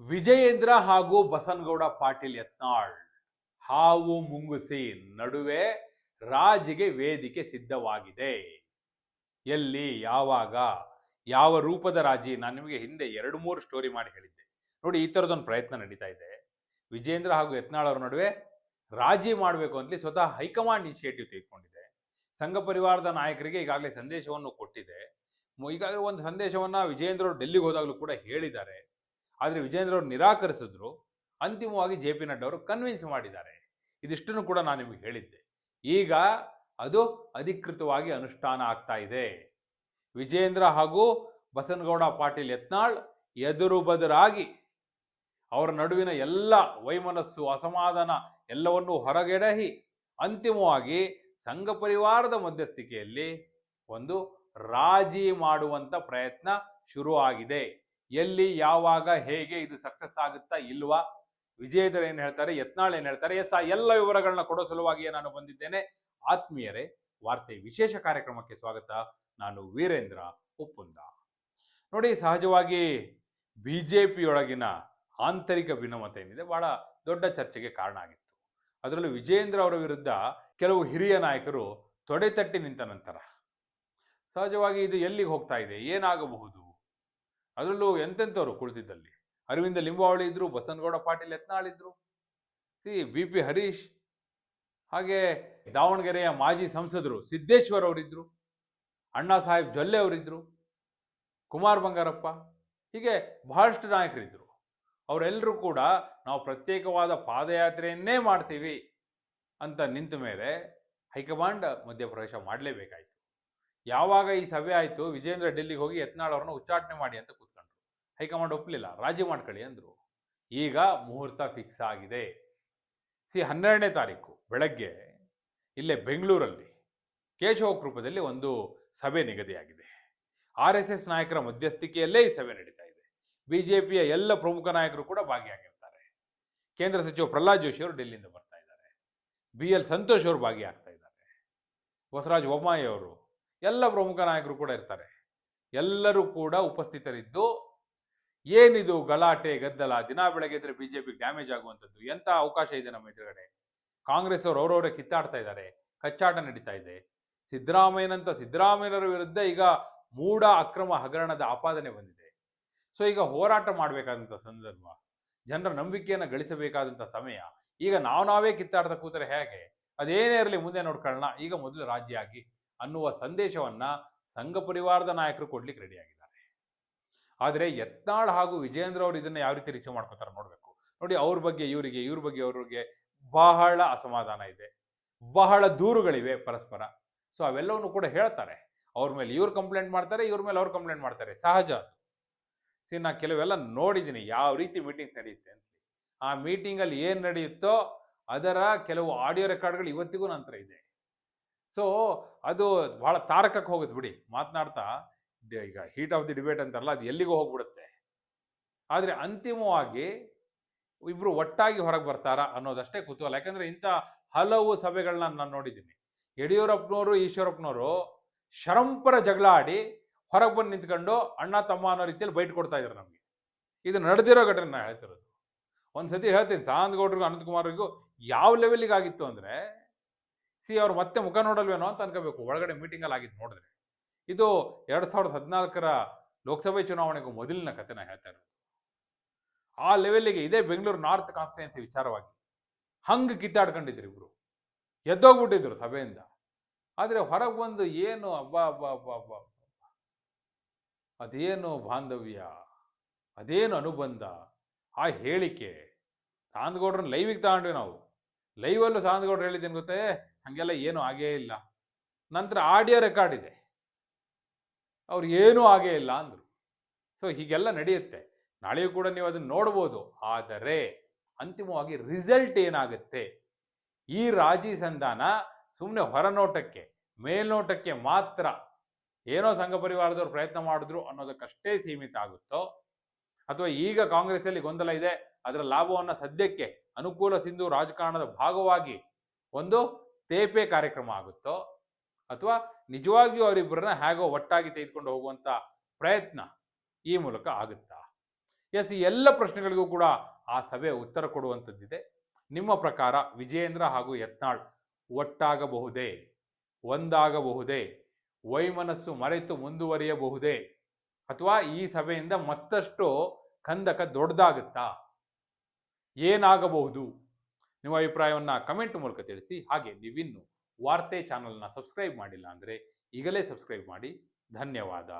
ವಿಜಯೇಂದ್ರ ಹಾಗೂ ಬಸನಗೌಡ ಪಾಟೀಲ್ ಯತ್ನಾಳ್ ಹಾವು ಮುಂಗುಸಿ ನಡುವೆ ರಾಜಿಗೆ ವೇದಿಕೆ ಸಿದ್ಧವಾಗಿದೆ. ಎಲ್ಲಿ, ಯಾವಾಗ, ಯಾವ ರೂಪದ ರಾಜಿ? ನಾನು ನಿಮಗೆ ಹಿಂದೆ ಎರಡು ಮೂರು ಸ್ಟೋರಿ ಮಾಡಿ ಹೇಳಿದ್ದೆ. ನೋಡಿ, ಈ ಥರದೊಂದು ಪ್ರಯತ್ನ ನಡೀತಾ ಇದೆ. ವಿಜೇಂದ್ರ ಹಾಗೂ ಯತ್ನಾಳ್ ಅವರ ನಡುವೆ ರಾಜಿ ಮಾಡಬೇಕು ಅಂತಲೇ ಸ್ವತಃ ಹೈಕಮಾಂಡ್ ಇನಿಷಿಯೇಟಿವ್ ತೆಗೆದುಕೊಂಡಿದೆ. ಸಂಘ ಪರಿವಾರದ ನಾಯಕರಿಗೆ ಈಗಾಗಲೇ ಸಂದೇಶವನ್ನು ಕೊಟ್ಟಿದೆ. ಈಗಾಗಲೇ ಒಂದು ಸಂದೇಶವನ್ನ ವಿಜೇಂದ್ರ ಅವರು ಡೆಲ್ಲಿಗೆ ಹೋದಾಗಲೂ ಕೂಡ ಹೇಳಿದ್ದಾರೆ. ಆದರೆ ವಿಜೇಂದ್ರ ಅವರು ನಿರಾಕರಿಸಿದ್ರು. ಅಂತಿಮವಾಗಿ ಜೆ ಪಿ ನಡ್ಡಾ ಅವರು ಕನ್ವಿನ್ಸ್ ಮಾಡಿದ್ದಾರೆ. ಇದಿಷ್ಟನ್ನು ಕೂಡ ನಾನು ನಿಮಗೆ ಹೇಳಿದ್ದೆ. ಈಗ ಅದು ಅಧಿಕೃತವಾಗಿ ಅನುಷ್ಠಾನ ಆಗ್ತಾ ಇದೆ. ವಿಜೇಂದ್ರ ಹಾಗೂ ಬಸನಗೌಡ ಪಾಟೀಲ್ ಯತ್ನಾಳ್ ಎದುರು ಬದುರಾಗಿ ಅವರ ನಡುವಿನ ಎಲ್ಲ ವೈಮನಸ್ಸು, ಅಸಮಾಧಾನ ಎಲ್ಲವನ್ನೂ ಹೊರಗೆಡಹಿ ಅಂತಿಮವಾಗಿ ಸಂಘ ಪರಿವಾರದ ಮಧ್ಯಸ್ಥಿಕೆಯಲ್ಲಿ ಒಂದು ರಾಜಿ ಮಾಡುವಂತ ಪ್ರಯತ್ನ ಶುರು ಆಗಿದೆ ಎಲ್ಲಿ, ಯಾವಾಗ, ಹೇಗೆ ಇದು ಸಕ್ಸಸ್ ಆಗುತ್ತಾ ಇಲ್ವಾ? ವಿಜಯೇಂದ್ರ ಏನ್ ಹೇಳ್ತಾರೆ, ಯತ್ನಾಳ್ ಏನ್ ಹೇಳ್ತಾರೆ, ಎಸ್, ಆ ಎಲ್ಲ ವಿವರಗಳನ್ನ ಕೊಡೋ ಸಲುವಾಗಿಯೇ ನಾನು ಬಂದಿದ್ದೇನೆ. ಆತ್ಮೀಯರೇ, ವಾರ್ತೆ ವಿಶೇಷ ಕಾರ್ಯಕ್ರಮಕ್ಕೆ ಸ್ವಾಗತ. ನಾನು ವೀರೇಂದ್ರ ಉಪ್ಪುಂದ. ನೋಡಿ, ಸಹಜವಾಗಿ ಬಿಜೆಪಿಯೊಳಗಿನ ಆಂತರಿಕ ಭಿನ್ನಮತ ಏನಿದೆ, ಬಹಳ ದೊಡ್ಡ ಚರ್ಚೆಗೆ ಕಾರಣ ಆಗಿತ್ತು. ಅದರಲ್ಲೂ ವಿಜಯೇಂದ್ರ ಅವರ ವಿರುದ್ಧ ಕೆಲವು ಹಿರಿಯ ನಾಯಕರು ತೊಡೆತಟ್ಟಿ ನಿಂತ ನಂತರ, ಸಹಜವಾಗಿ ಇದು ಎಲ್ಲಿಗೆ ಹೋಗ್ತಾ ಇದೆ, ಏನಾಗಬಹುದು? ಅದರಲ್ಲೂ ಎಂತೆಂಥವ್ರು ಕುಳಿತಿದ್ದಲ್ಲಿ? ಅರವಿಂದ ಲಿಂಬಾವಳಿ ಇದ್ರು, ಬಸನಗೌಡ ಪಾಟೀಲ್ ಎತ್ನಾಳ್ ಇದ್ರು. ಸಿ ಬಿ ಪಿ ಹರೀಶ್, ಹಾಗೆ ದಾವಣಗೆರೆಯ ಮಾಜಿ ಸಂಸದರು ಸಿದ್ದೇಶ್ವರ್ ಅವರಿದ್ರು, ಅಣ್ಣಾ ಸಾಹೇಬ್ ಜೊಲ್ಲೆ ಅವರಿದ್ರು, ಕುಮಾರ್ ಬಂಗಾರಪ್ಪ, ಹೀಗೆ ಬಹಳಷ್ಟು ನಾಯಕರಿದ್ದರು ಅವರೆಲ್ಲರೂ ಕೂಡ ನಾವು ಪ್ರತ್ಯೇಕವಾದ ಪಾದಯಾತ್ರೆಯನ್ನೇ ಮಾಡ್ತೀವಿ ಅಂತ ನಿಂತ ಮೇಲೆ ಹೈಕಮಾಂಡ್ ಮಧ್ಯಪ್ರವೇಶ ಮಾಡಲೇಬೇಕಾಯಿತು. ಯಾವಾಗ ಈ ಸಭೆ ಆಯಿತು, ವಿಜೇಂದ್ರ ಡೆಲ್ಲಿಗೆ ಹೋಗಿ ಯತ್ನಾಳ್ ಅವ್ರನ್ನ ಉಚ್ಚಾಟನೆ ಮಾಡಿ ಅಂತ ಹೈಕಮಾಂಡ್ ಒಪ್ಪಲಿಲ್ಲ ರಾಜಿ ಮಾಡ್ಕೊಳ್ಳಿ ಅಂದರು. ಈಗ ಮುಹೂರ್ತ ಫಿಕ್ಸ್ ಆಗಿದೆ. ಸಿ ಹನ್ನೆರಡನೇ ತಾರೀಕು ಬೆಳಗ್ಗೆ ಇಲ್ಲೇ ಬೆಂಗಳೂರಲ್ಲಿ ಕೇಶವ ಕೃಪದಲ್ಲಿ ಒಂದು ಸಭೆ ನಿಗದಿಯಾಗಿದೆ. ಆರ್ ಎಸ್ ಎಸ್ ನಾಯಕರ ಮಧ್ಯಸ್ಥಿಕೆಯಲ್ಲೇ ಈ ಸಭೆ ನಡೀತಾ ಇದೆ. ಬಿಜೆಪಿಯ ಎಲ್ಲ ಪ್ರಮುಖ ನಾಯಕರು ಕೂಡ ಭಾಗಿಯಾಗಿರ್ತಾರೆ. ಕೇಂದ್ರ ಸಚಿವ ಪ್ರಹ್ಲಾದ್ ಜೋಶಿ ಅವರು ಡೆಲ್ಲಿಯಿಂದ ಬರ್ತಾ ಇದ್ದಾರೆ. ಬಿ ಎಲ್ ಸಂತೋಷ್ ಅವರು ಭಾಗಿಯಾಗ್ತಾ ಇದ್ದಾರೆ. ಬಸವರಾಜ ಬೊಮ್ಮಾಯಿ ಅವರು ಎಲ್ಲ ಪ್ರಮುಖ ನಾಯಕರು ಕೂಡ ಇರ್ತಾರೆ. ಎಲ್ಲರೂ ಕೂಡ ಉಪಸ್ಥಿತರಿದ್ದು ಏನಿದು ಗಲಾಟೆ, ಗದ್ದಲ, ದಿನ ಬೆಳಗ್ಗೆ ಬಿಜೆಪಿಗೆ ಡ್ಯಾಮೇಜ್ ಆಗುವಂಥದ್ದು ಎಂತ ಅವಕಾಶ ಇದೆ ನಮ್ಮ ಎದುರುಗಡೆ? ಕಾಂಗ್ರೆಸ್ ಅವರು ಅವರವರೇ ಕಿತ್ತಾಡ್ತಾ ಇದ್ದಾರೆ, ಕಚ್ಚಾಟ ನಡೀತಾ ಇದೆ. ಸಿದ್ದರಾಮಯ್ಯನಂತ ಸಿದ್ದರಾಮಯ್ಯನವರ ವಿರುದ್ಧ ಈಗ ಮೂಢ ಅಕ್ರಮ ಹಗರಣದ ಆಪಾದನೆ ಬಂದಿದೆ. ಸೊ, ಈಗ ಹೋರಾಟ ಮಾಡಬೇಕಾದಂಥ ಸಂದರ್ಭ, ಜನರ ನಂಬಿಕೆಯನ್ನು ಗಳಿಸಬೇಕಾದಂಥ ಸಮಯ, ಈಗ ನಾವು ನಾವೇ ಕಿತ್ತಾಡ್ತಾ ಕೂತರೆ ಹೇಗೆ? ಅದೇನೇ ಇರಲಿ ಮುಂದೆ ನೋಡ್ಕೊಳ್ಳೋಣ, ಈಗ ಮೊದಲು ರಾಜಿಯಾಗಿ ಅನ್ನುವ ಸಂದೇಶವನ್ನ ಸಂಘ ಪರಿವಾರದ ನಾಯಕರು ಕೊಡ್ಲಿಕ್ಕೆ ರೆಡಿಯಾಗಿದ್ದಾರೆ ಆದರೆ ಯತ್ನಾಳ್ ಹಾಗೂ ವಿಜೇಂದ್ರ ಅವರು ಇದನ್ನ ಯಾವ ರೀತಿ ರಿಸೀವ್ ಮಾಡ್ಕೋತಾರೆ ನೋಡಬೇಕು. ನೋಡಿ ಅವ್ರ ಬಗ್ಗೆ, ಇವರಿಗೆ, ಇವ್ರ ಬಗ್ಗೆ, ಅವ್ರಿಗೆ ಬಹಳ ಅಸಮಾಧಾನ ಇದೆ. ಬಹಳ ದೂರುಗಳಿವೆ ಪರಸ್ಪರ. ಸೊ ಅವೆಲ್ಲವನ್ನು ಕೂಡ ಹೇಳ್ತಾರೆ. ಅವ್ರ ಮೇಲೆ ಇವ್ರು ಕಂಪ್ಲೇಂಟ್ ಮಾಡ್ತಾರೆ, ಇವ್ರ ಮೇಲೆ ಅವ್ರು ಕಂಪ್ಲೇಂಟ್ ಮಾಡ್ತಾರೆ. ಸಹಜ ಅದು. ಸಿ ನಾ ಕೆಲವೆಲ್ಲ ನೋಡಿದ್ದೀನಿ ಯಾವ ರೀತಿ ಮೀಟಿಂಗ್ಸ್ ನಡೆಯುತ್ತೆ ಅಂತ. ಆ ಮೀಟಿಂಗಲ್ಲಿ ಏನು ನಡೆಯುತ್ತೋ ಅದರ ಕೆಲವು ಆಡಿಯೋ ರೆಕಾರ್ಡ್ಗಳು ಇವತ್ತಿಗೂ ನಂತರ ಇದೆ. ಸೊ ಅದು ಬಹಳ ತಾರಕಕ್ಕೆ ಹೋಗುತ್ತೆ ಬಿಡಿ. ಮಾತನಾಡ್ತಾ ಈಗ ಹೀಟ್ ಆಫ್ ದಿ ಡಿಬೇಟ್ ಅಂತಾರಲ್ಲ, ಅದು ಎಲ್ಲಿಗೂ ಹೋಗ್ಬಿಡುತ್ತೆ. ಆದರೆ ಅಂತಿಮವಾಗಿ ಇಬ್ಬರು ಒಟ್ಟಾಗಿ ಹೊರಗೆ ಬರ್ತಾರಾ ಅನ್ನೋದಷ್ಟೇ ಕುತೂಹಲ. ಯಾಕಂದರೆ ಇಂಥ ಹಲವು ಸಭೆಗಳನ್ನ ನಾನು ನೋಡಿದ್ದೀನಿ. ಯಡಿಯೂರಪ್ಪನವರು, ಈಶ್ವರಪ್ಪನವರು ಶರಂಪರ ಜಗಳ ಆಡಿ ಹೊರಗೆ ಬಂದು ನಿಂತ್ಕೊಂಡು ಅಣ್ಣ, ತಮ್ಮ ಅನ್ನೋ ರೀತಿಯಲ್ಲಿ ಬೈಟ್ ಕೊಡ್ತಾ ಇದ್ದಾರೆ ನಮಗೆ. ಇದು ನಡೆದಿರೋ ಘಟನೆ ನಾನು ಹೇಳ್ತಿರೋದು. ಒಂದು ಸತಿ ಹೇಳ್ತೀನಿ ಸಾಂದ್ಗೌಡ್ರಿಗೂ ಅನಂತಕುಮಾರ್ಗೂ ಯಾವ ಲೆವೆಲಿಗೆ ಆಗಿತ್ತು ಅಂದರೆ, ಸಿ ಅವ್ರು ಮತ್ತೆ ಮುಖ ನೋಡಲ್ವೇನೋ ಅಂತ ಅನ್ಕೋಬೇಕು. ಒಳಗಡೆ ಮೀಟಿಂಗಲ್ಲಿ ಆಗಿದ್ದು ನೋಡಿದ್ರೆ. ಇದು ಎರಡು ಸಾವಿರದ ಹದಿನಾಲ್ಕರ ಲೋಕಸಭೆ ಚುನಾವಣೆಗೂ ಮೊದಲಿನ ಕತೆ ನಾ ಹೇಳ್ತಾ ಇರೋದು. ಆ ಲೆವೆಲ್ಗೆ ಇದೇ ಬೆಂಗಳೂರು ನಾರ್ತ್ ಕಾನ್ಸ್ಟಿಟ್ಯೂನ್ಸಿ ವಿಚಾರವಾಗಿ ಹಂಗೆ ಕಿತ್ತಾಡ್ಕೊಂಡಿದ್ರು ಇಬ್ರು ಎದ್ದೋಗ್ಬಿಟ್ಟಿದ್ರು ಸಭೆಯಿಂದ. ಆದ್ರೆ ಹೊರಗೆ ಬಂದು ಏನು ಅಬ್ಬಾ ಅಬ್ಬಾ ಅಬ್ಬಾ ಅಬ್ಬಾ. ಅದೇನು ಬಾಂಧವ್ಯ, ಅದೇನು ಅನುಬಂಧ, ಆ ಹೇಳಿಕೆ ಸಾಂದಗೌಡ್ರನ್ನ ಲೈವಿಗೆ ತಗೊಂಡ್ವಿ ನಾವು. ಲೈವಲ್ಲೂ ಸಾಂದ್ಗೌಡ್ರು ಹೇಳಿದ್ದೀನಿ ಗೊತ್ತೇ? ಹಂಗೆಲ್ಲ ಏನು ಆಗೇ ಇಲ್ಲ. ನಂತರ ಆಡಿಯೋ ರೆಕಾರ್ಡ್ ಇದೆ. ಅವ್ರು ಏನೂ ಆಗೇ ಇಲ್ಲ ಅಂದರು. ಸೊ ಹೀಗೆಲ್ಲ ನಡೆಯುತ್ತೆ. ನಾಳೆಯೂ ಕೂಡ ನೀವು ಅದನ್ನು ನೋಡ್ಬೋದು. ಆದರೆ ಅಂತಿಮವಾಗಿ ರಿಸಲ್ಟ್ ಏನಾಗುತ್ತೆ? ಈ ರಾಜಿ ಸಂಧಾನ ಸುಮ್ಮನೆ ಹೊರನೋಟಕ್ಕೆ, ಮೇಲ್ನೋಟಕ್ಕೆ ಮಾತ್ರ ಏನೋ ಸಂಘ ಪರಿವಾರದವ್ರು ಪ್ರಯತ್ನ ಮಾಡಿದ್ರು ಅನ್ನೋದಕ್ಕಷ್ಟೇ ಸೀಮಿತ ಆಗುತ್ತೋ? ಅಥವಾ ಈಗ ಕಾಂಗ್ರೆಸ್ಸಲ್ಲಿ ಗೊಂದಲ ಇದೆ, ಅದರ ಲಾಭವನ್ನು ಸದ್ಯಕ್ಕೆ ಅನುಕೂಲ ಸಿಂಧು ರಾಜಕಾರಣದ ಭಾಗವಾಗಿ ಒಂದು ತೇಪೆ ಕಾರ್ಯಕ್ರಮ ಆಗುತ್ತೋ? ಅಥವಾ ನಿಜವಾಗಿಯೂ ಅವರಿಬ್ಬರನ್ನ ಹೇಗೋ ಒಟ್ಟಾಗಿ ತೆಗೆದುಕೊಂಡು ಹೋಗುವಂತ ಪ್ರಯತ್ನ ಈ ಮೂಲಕ ಆಗುತ್ತಾ? ಎಸ್, ಈ ಎಲ್ಲ ಪ್ರಶ್ನೆಗಳಿಗೂ ಕೂಡ ಆ ಸಭೆ ಉತ್ತರ ಕೊಡುವಂಥದ್ದಿದೆ. ನಿಮ್ಮ ಪ್ರಕಾರ ವಿಜಯೇಂದ್ರ ಹಾಗೂ ಯತ್ನಾಳ್ ಒಟ್ಟಾಗಬಹುದೇ? ಒಂದಾಗಬಹುದೇ? ವೈಮನಸ್ಸು ಮರೆತು ಮುಂದುವರಿಯಬಹುದೇ? ಅಥವಾ ಈ ಸಭೆಯಿಂದ ಮತ್ತಷ್ಟು ಕಂದಕ ದೊಡ್ಡದಾಗುತ್ತಾ? ಏನಾಗಬಹುದು? ನಿಮ್ಮ ಅಭಿಪ್ರಾಯವನ್ನು ಕಮೆಂಟ್ ಮೂಲಕ ತಿಳಿಸಿ. ಹಾಗೆ ನೀವಿನ್ನು ವಾರ್ತೆ ಚಾನಲ್ನ ಸಬ್ಸ್ಕ್ರೈಬ್ ಮಾಡಿಲ್ಲ ಅಂದರೆ ಈಗಲೇ ಸಬ್ಸ್ಕ್ರೈಬ್ ಮಾಡಿ. ಧನ್ಯವಾದ.